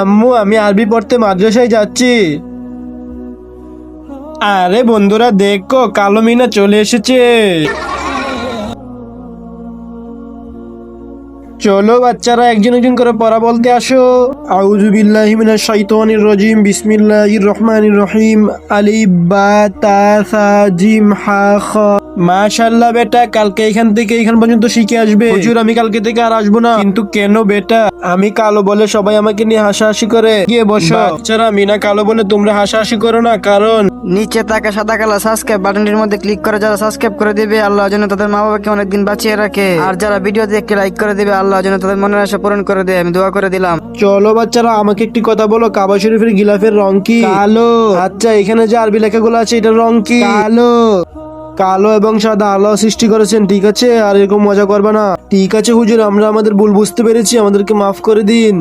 আম্মু আমি আরবি পড়তে মাদ্রাসায় যাচ্ছি। আরে বন্ধুরা দেখো কালো মিনা চলে এসেছে। চলো বাচ্চারা একজন একজন করে পড়া বলতে আসো। আউযু বিল্লাহি মিনাশ শাইতানির রাজিম, বিসমিল্লাহির রহমানির রহিম, আলিফ, বা, তা, সা, জিম, হা, খ। মাশাআল্লাহ বেটা, কালকে এখান থেকে এখান পর্যন্ত শিখে আসবে। হুজুর, আমি কালকে থেকে আর আসব না। কিন্তু কেন বেটা? আমি কালো বলে সবাই আমাকে নিয়ে হাসাহাসি করে। গিয়ে বসো। বাচ্চারা, মিনা কালো বলে তোমরা হাসাহাসি করো না, কারণ নিচে তাকে সাদা কালো সাবস্ক্রাইব বাটনটির মধ্যে ক্লিক করে যারা সাবস্ক্রাইব করে দেবে, আল্লাহ যেন তাদের মা বাবাকে অনেকদিন বাঁচিয়ে রাখে। আর যারা ভিডিও দেখে লাইক করে দিবে আল্লাহ যেন তাদের মনের আশা পূরণ করে দেয় আমি দোয়া করে দিলাম। চলো বাচ্চারা আমাকে একটি কথা বলো কাবা শরীফের গিলাফের রং কি? কালো। আচ্ছা এখানে যে আরবি লেখাগুলো আছে এটার রং কি? কালো। কালো এবং সাদা আল্লাহ সৃষ্টি করেছেন ঠিক আছে? আর এরকম মজা করবে না। ঠিক আছে হুজুর আমরা আমাদের ভুল বুঝতে পেরেছি আমাদেরকে মাফ করে দিন।